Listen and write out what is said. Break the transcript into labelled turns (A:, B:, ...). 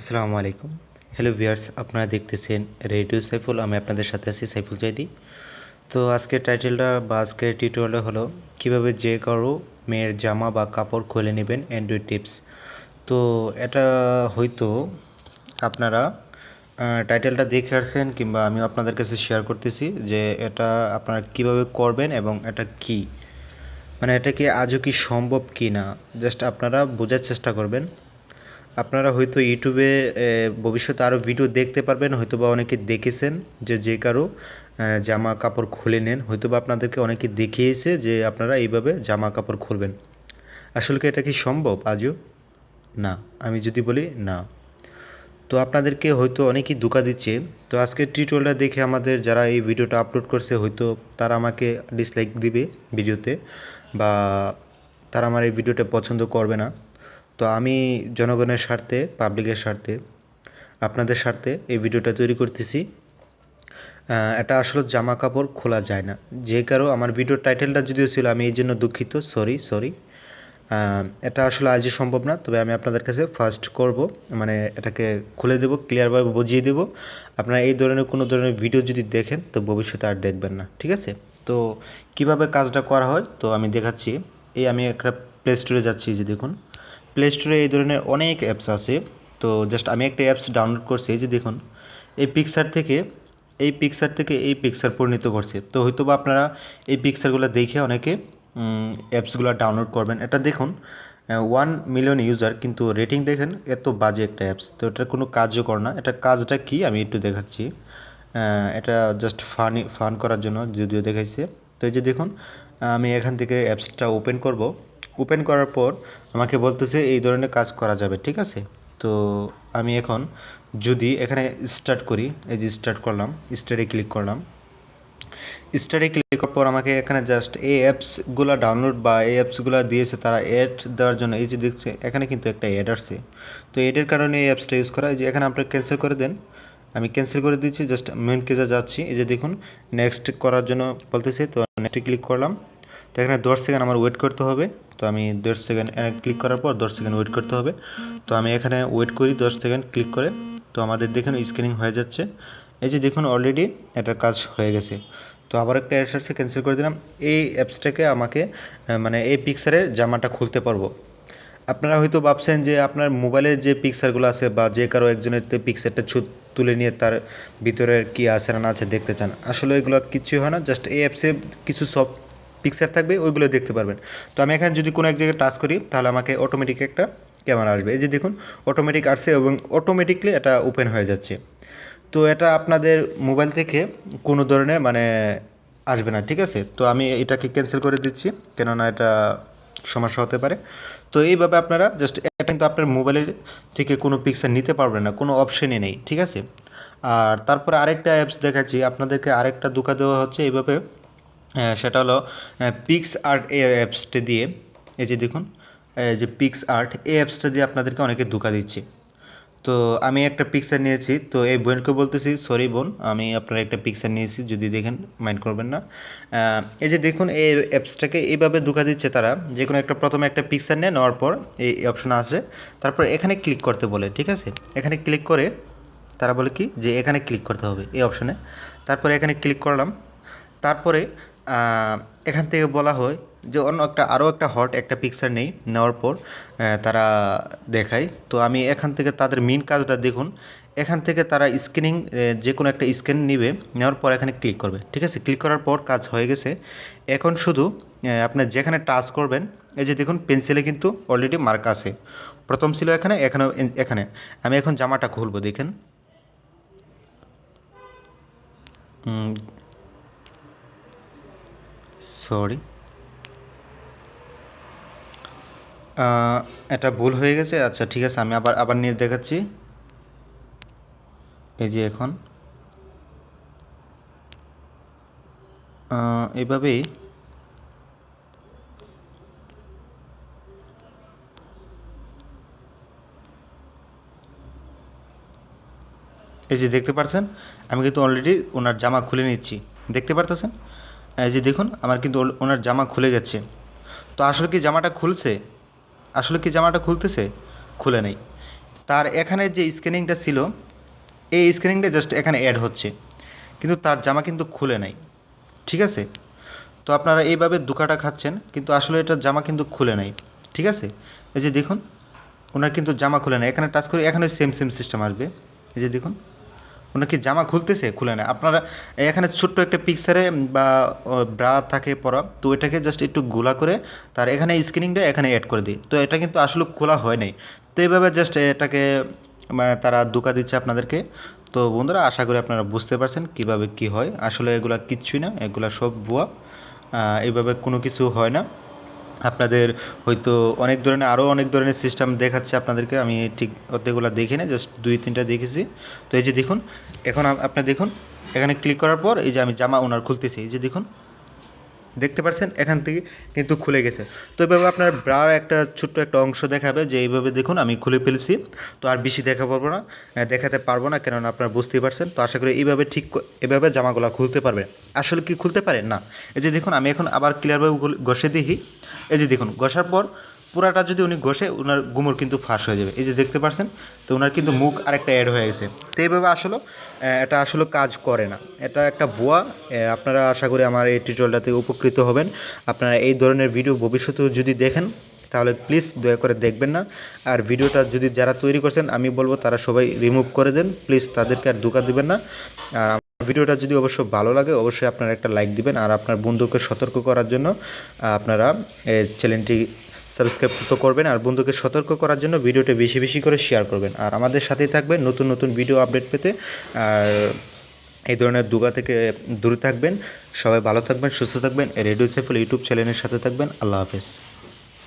A: আসসালামু আলাইকুম। Hello viewers আপনারা দেখতেছেন রেডিও সাইফুল আমি আপনাদের সাথে আছি সাইফুল জাইদি তো আজকের টাইটেলটা বা আজকের টিউটোরিয়ালটা হলো, কীভাবে যে কারও মেয়ের জামা বা কাপড় খুলে নেবেন অ্যান্ড্রয়েড টিপস তো এটা হয়তো আপনারা টাইটেলটা দেখে আসছেন কিংবা আমি আপনাদের কাছে শেয়ার করতেছি যে এটা আপনারা কীভাবে করবেন এবং এটা কি। মানে এটা কি আজও কি সম্ভব কি না জাস্ট আপনারা বোঝার চেষ্টা করবেন। আপনারা হয়তো ইউটিউবে ভবিষ্যতে আরও ভিডিও দেখতে পারবেন হয়তো বা অনেকে দেখেছেন যে যে কারও জামা কাপড় খুলে নেন। হয়তো বা আপনাদেরকে অনেকে দেখিয়েছে যে, আপনারা এইভাবে জামা কাপড় খুলবেন। আসলে কি এটা কি সম্ভব আজও? না, আমি যদি বলি না। তো আপনাদেরকে হয়তো অনেকেই ধোকা দিচ্ছে। তো আজকের টিউটোরিয়ালটা দেখে আমাদের যারা এই ভিডিওটা আপলোড করছে, হয়তো তারা আমাকে ডিসলাইক দিবে ভিডিওতে বা তারা আমার এই ভিডিওটা পছন্দ করবে না। তো আমি জনগণের স্বার্থে পাবলিকের স্বার্থে, আপনাদের স্বার্থে এই ভিডিওটা তৈরি করতেছি। এটা আসলে জামা কাপড় খোলা যায় না। যে কারও, আমার ভিডিওর টাইটেলটা যদিও ছিল, আমি এই জন্য দুঃখিত সরি সরি এটা আসলে আজই সম্ভব না, তবে আমি আপনাদের কাছে ফার্স্ট করব মানে এটাকে খুলে দেব ক্লিয়ারভাবে বুঝিয়ে দেব। আপনারা এই ধরনের, কোনো ধরনের ভিডিও যদি দেখেন, তো ভবিষ্যতে আর দেখবেন না, ঠিক আছে? তো কীভাবে কাজটা করা হয়, তো আমি দেখাচ্ছি। এই আমি একটা প্লে স্টোরে যাচ্ছি যে দেখুন। প্লে স্টোরে এই ধরনের অনেক অ্যাপস আছে। তো জাস্ট আমি একটা অ্যাপস ডাউনলোড করছি, এই যে দেখুন, এই পিকচার থেকে, এই পিকচার থেকে এই পিকচার পরিণত করছে। তো হয়তো বা আপনারা এই পিকচারগুলো দেখে অনেকে অ্যাপসগুলো ডাউনলোড করবেন। এটা দেখুন ওয়ান মিলিয়ন ইউজার কিন্তু রেটিং দেখেন, এত বাজে একটা অ্যাপস তো এটা কোনো কার্যকর না। এটা কাজটা কি আমি একটু দেখাচ্ছি। এটা জাস্ট ফানি ফান করার জন্য যদিও দেখাইছে। তো এই যে দেখুন, আমি এখান থেকে অ্যাপসটা ওপেন করব। ওপেন করার পর আমাকে বলতেছে, এই ধরনের কাজ করা যাবে, ঠিক আছে? তো আমি এখন যদি এখানে স্টার্ট করি, এই যে স্টার্ট করলাম স্টার্টে ক্লিক করলাম। স্টার্টে ক্লিক করার পর আমাকে এখানে জাস্ট এই অ্যাপসগুলো ডাউনলোড বা এই অ্যাপসগুলো দিয়েছে, তারা অ্যাড দেওয়ার জন্য, এই যে দেখছে, এখানে কিন্তু একটা অ্যাড আসছে। তো এডের কারণে এই অ্যাপসটা ইউজ করা যে এখানে আপনারা ক্যান্সেল করে দেন। আমি ক্যান্সেল করে দিচ্ছি জাস্ট মেন কেজে যাচ্ছি, এই যে দেখুন নেক্সট করার জন্য বলতেছে, তো নেক্সটে ক্লিক করলাম। তো এখানে দশ সেকেন্ড আমার ওয়েট করতে হবে। তো আমি দশ সেকেন্ড ক্লিক করার পর দশ সেকেন্ড ওয়েট করতে হবে। তো আমি এখানে ওয়েট করি দশ সেকেন্ড ক্লিক করে। তো আমাদের দেখুন স্ক্যানিং হয়ে যাচ্ছে। এই যে দেখুন অলরেডি এটার কাজ হয়ে গেছে। তো আবার একটা অ্যাডস আসছে ক্যান্সেল করে দিলাম। এই অ্যাপসটাকে আমাকে মানে এই পিকচারে জামাটা খুলতে পারব। আপনারা হয়তো ভাবছেন যে আপনার মোবাইলের যে পিকচারগুলো আছে বা যে কারও একজনের পিকচারটা তুলে নিয়ে তার ভিতরে কি আছে না আছে দেখতে চান। আসলে এগুলো কিছুই হয় না জাস্ট এই অ্যাপসে কিছু সব পিকচার থাকবে, ওইগুলো দেখতে পারবেন। তো আমি এখানে যদি কোনো এক জায়গায় টাচ করি, তাহলে আমাকে অটোমেটিক একটা ক্যামেরা আসবে। এই যে দেখুন অটোমেটিক আসছে এবং অটোমেটিকলি এটা ওপেন হয়ে যাচ্ছে। তো এটা আপনাদের মোবাইল থেকে কোনো ধরনের মানে আসবে না, ঠিক আছে? তো আমি এটাকে ক্যান্সেল করে দিচ্ছি, কেননা এটা সমস্যা হতে পারে। তো এইভাবে আপনারা জাস্ট এটা কিন্তু আপনার মোবাইলের থেকে কোনো পিকচার নিতে পারবেন না, কোনো অপশনই নেই, ঠিক আছে? আর তারপরে আরেকটা অ্যাপস দেখাচ্ছি, আপনাদেরকে আরেকটা দোকা দেওয়া হচ্ছে। এইভাবে সেটা হলো পিক্স আর্ট এই অ্যাপসটা দিয়ে, এই যে দেখুন যে পিক্স আর্ট এই অ্যাপসটা দিয়ে আপনাদেরকে অনেকে ধোকা দিচ্ছে। তো আমি একটা পিকচার নিয়েছি, তো এই বোনকে বলতেছি সরি বোন, আমি আপনার একটা পিকচার নিয়েছি, যদি দেখেন মাইন্ড করবেন না। এই যে দেখুন, এই অ্যাপসটাকে এইভাবে ধোকা দিচ্ছে তারা যে কোনো একটা, প্রথমে একটা পিকচার নেয় নেওয়ার পর এই অপশন আসে, তারপর এখানে ক্লিক করতে বলে, ঠিক আছে? এখানে ক্লিক করে, তারা বলে কি? যে এখানে ক্লিক করতে হবে এই অপশনে তারপরে এখানে ক্লিক করলাম, তারপরে এখান থেকে বলা হয় যে অন্য একটা, আরও একটা হট একটা পিকচার নেই, নেওয়ার পর তারা দেখায়। তো আমি এখান থেকে তাদের মেন কাজটা দেখুন। এখান থেকে তারা স্ক্যানিং যে কোনো একটা স্ক্যান নেবে, নেওয়ার পর এখানে ক্লিক করবে। ঠিক আছে? ক্লিক করার পর কাজ হয়ে গেছে। এখন শুধু আপনার যেখানে টাচ করবেন, এই যে দেখুন পেন্সিলে কিন্তু অলরেডি মার্ক আছে। প্রথম ছিল এখানে এখানে এখানে। আমি এখন জামাটা খুলবো, দেখেন। সরি এটা ভুল হয়ে গেছে? আচ্ছা ঠিক আছে, আমি আবার আবার নিয়ে দেখাচ্ছি। এই যে এখন। এইভাবেই এই যে দেখতে পাচ্ছেন আমি কিন্তু অলরেডি ওনার জামা খুলে নিচ্ছি। দেখতে পারতেছেন? এই যে দেখুন, আমার কিন্তু ওনার জামা খুলে যাচ্ছে তো আসলে কি জামাটা খুলছে? আসলে কি জামাটা খুলতেছে? খুলে নেই। তার এখানে যে স্ক্যানিংটা ছিল, এই স্ক্যানিংটা জাস্ট এখানে অ্যাড হচ্ছে। কিন্তু তার জামা কিন্তু খুলে নাই। ঠিক আছে? তো আপনারা এইভাবে দুকাটা খাচ্ছেন, কিন্তু আসলে এটা জামা কিন্তু খুলে নাই। ঠিক আছে? এই যে দেখুন, ওনার কিন্তু জামা খুলে নাই। এখানে টাচ করে, এখানে সেম সেম সিস্টেম আসবে। এই যে দেখুন। ওনার কি জামা খুলতেছে? খুলে না। আপনারা এখানে ছোট্ট একটা পিকচারে বা ব্রা থাকে পরা, তো এটাকে জাস্ট একটু গোলা করে তার এখানে স্ক্রিনিংটা এখানে অ্যাড করে দিই। তো এটা কিন্তু আসলে খোলা হয় নাই। তো এইভাবে জাস্ট এটাকে তারা ধোকা দিচ্ছে আপনাদেরকে। তো বন্ধুরা, আশা করি আপনারা বুঝতে পারছেন কীভাবে কি হয়। আসলে এগুলা কিচ্ছুই না, এগুলা সব ভুয়া। এইভাবে কোনো কিছু হয় না। আপনাদের হয়তো অনেক ধরনের আরও অনেক ধরনের সিস্টেম দেখাচ্ছে আপনাদেরকে। আমি ঠিক অতগুলো দেখি না জাস্ট দুই, তিনটা দেখেছি। তো এই যে দেখুন, এখন আপনার আপনি দেখুন, এখানে ক্লিক করার পর এই যে আমি জামা ওনার খুলতেছি, এই যে দেখুন। দেখতে পাচ্ছেন এখান থেকে কিন্তু খুলে গেছে। তো এভাবে আপনার ব্রার একটা ছোট্ট একটা অংশ দেখাবে যে এইভাবে দেখুন, আমি খুলে ফেলছি। তো আর বেশি দেখা পারব না দেখাতে পারব না, কেননা আপনারা বুঝতেই পারছেন। তো আশা করি এইভাবে ঠিক এভাবে জামাগুলো খুলতে পারবে। আসলে কি খুলতে পারে? না। এই যে দেখুন, আমি এখন আবার ক্লিয়ারভাবে ঘষে দিই এই যে দেখুন, ঘষার পর পুরাটা যদি উনি ঘষে ওনার গুমর কিন্তু ফাঁস হয়ে যাবে। এই যে দেখতে পাচ্ছেন তো ওনার কিন্তু মুখ আরেকটা অ্যাড হয়ে গেছে। তো এইভাবে আসলে এটা আসলে কাজ করে না। এটা একটা আহ, আপনারা আশা করি আমার এই টিউটোরিয়ালটাতে উপকৃত হবেন। আপনারা এই ধরনের ভিডিও ভবিষ্যতেও যদি দেখেন তাহলে প্লিজ দয়া করে দেখবেন না। আর ভিডিওটা যদি যারা তৈরি করছেন আমি বলব তারা সবাই রিমুভ করে দেন। প্লিজ তাদেরকে আর ধোকা দিবেন না। আর ভিডিওটা যদি অবশ্য ভালো লাগে অবশ্যই আপনারা একটা লাইক দিবেন। আর আপনার বন্ধুকে সতর্ক করার জন্য আপনারা এই চ্যানেলটি সাবস্ক্রাইব তো করবেন আর বন্ধুকে সতর্ক করার জন্য ভিডিওটা বেশি বেশি করে শেয়ার করবেন। আর আমাদের সাথেই থাকবেন, নতুন নতুন ভিডিও আপডেট পেতে। আর এই ধরনের দুগা থেকে দূরে থাকবেন। সবাই ভালো থাকবেন, সুস্থ থাকবেন। রেডিও সেফুল ইউটিউব চ্যানেলের সাথে থাকবেন। আল্লাহ হাফেজ।